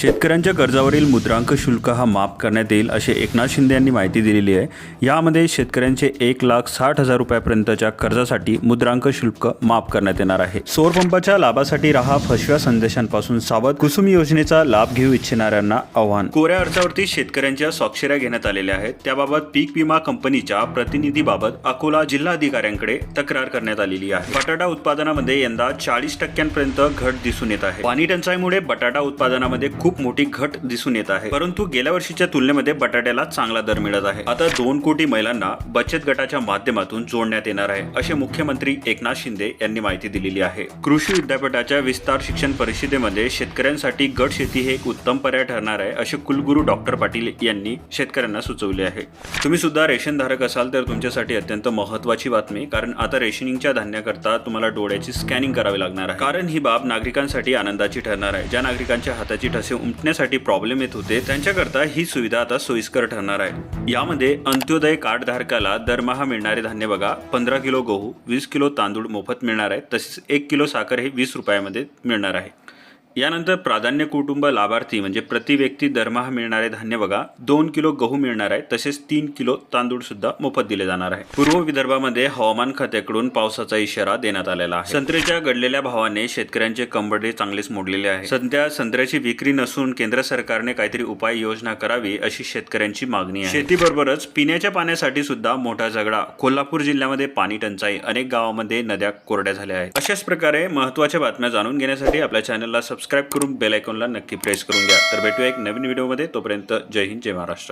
शेतकऱ्यांच्या कर्जावरील मुद्रांक शुल्क हा माफ करण्यात येईल असे एकनाथ शिंदे यांनी माहिती दिलेली आहे. यामध्ये शेतकऱ्यांचे एक लाख साठ हजार रुपयापर्यंतच्या कर्जासाठी मुद्रांक शुल्क माफ करण्यात येणार आहे. सौरपंपाच्या लाभासाठी राहा फसव्या संदेशांपासून सावध. कुसुम योजनेचा लाभ घेऊ इच्छिणाऱ्यांना आव्हान. कोऱ्या अर्जावरती शेतकऱ्यांच्या स्वाक्षऱ्या घेण्यात आलेल्या आहेत. त्याबाबत पीक विमा कंपनीच्या प्रतिनिधीबाबत अकोला जिल्हाधिकाऱ्यांकडे तक्रार करण्यात आलेली आहे. बटाटा उत्पादनामध्ये यंदा चाळीस टक्क्यांपर्यंत घट दिसून येत आहे. पाणी टंचाईमुळे बटाटा उत्पादनामध्ये खूप मोठी घट दिसून येत आहे. परंतु गेल्या वर्षीच्या तुलनेमध्ये बटाट्याला चांगला दर मिळत आहे. आता दोन कोटी महिलांना बचत गटाच्या माध्यमातून जोडण्यात येणार आहे असे मुख्यमंत्री एकनाथ शिंदे यांनी माहिती दिलेली आहे. कृषी विद्यापीठाच्या विस्तार शिक्षण परिषदेमध्ये शेतकऱ्यांसाठी गट शेती हे एक उत्तम पर्याय ठरणार आहे असे कुलगुरू डॉक्टर पाटील यांनी शेतकऱ्यांना सुचवले आहे. तुम्ही सुद्धा रेशन धारक असाल तर तुमच्यासाठी अत्यंत महत्वाची बातमी कारण आता रेशनिंगच्या धान्याकरता तुम्हाला डोळ्याची स्कॅनिंग करावी लागणार आहे. कारण ही बाब नागरिकांसाठी आनंदाची ठरणार आहे. ज्या नागरिकांच्या हाताची ठसे उमटण्यासाठी प्रॉब्लेम येत होते त्यांच्याकरता ही सुविधा आता सोयीस्कर ठरणार आहे. यामध्ये अंत्योदय कार्ड धारकाला दरमहा मिळणारे धान्य बघा पंधरा किलो गहू वीस किलो तांदूळ मोफत मिळणार आहे तसेच एक किलो साखर हे वीस रुपयामध्ये मिळणार आहे. यानंतर प्राधान्य कुटुंब लाभार्थी म्हणजे प्रति व्यक्ती दरमहा मिळणारे धान्य बघा. दोन किलो गहू मिळणार आहे तसेच तीन किलो तांदूळ सुद्धा मोफत दिले जाणार आहे. पूर्व विदर्भामध्ये हवामान खात्याकडून पावसाचा इशारा देण्यात आलेला आहे. संत्र्याच्या घडलेल्या भावाने शेतकऱ्यांचे कंबडे चांगलेच मोडलेले आहे. सध्या संत्र्याची विक्री नसून केंद्र सरकारने काहीतरी उपाय योजना करावी अशी शेतकऱ्यांची मागणी आहे. शेतीबरोबरच पिण्याच्या पाण्यासाठी सुद्धा मोठा झगडा. कोल्हापूर जिल्ह्यामध्ये पाणी टंचाई. अनेक गावामध्ये नद्या कोरड्या झाल्या आहेत. अशाच प्रकारे महत्त्वाच्या बातम्या जाणून घेण्यासाठी आपल्या चॅनलला सबस्क्राईब करून बेल आयकॉनला नक्की प्रेस करून घ्या. तर भेटूया एक नवीन व्हिडिओमध्ये तोपर्यंत जय हिंद जय महाराष्ट्र.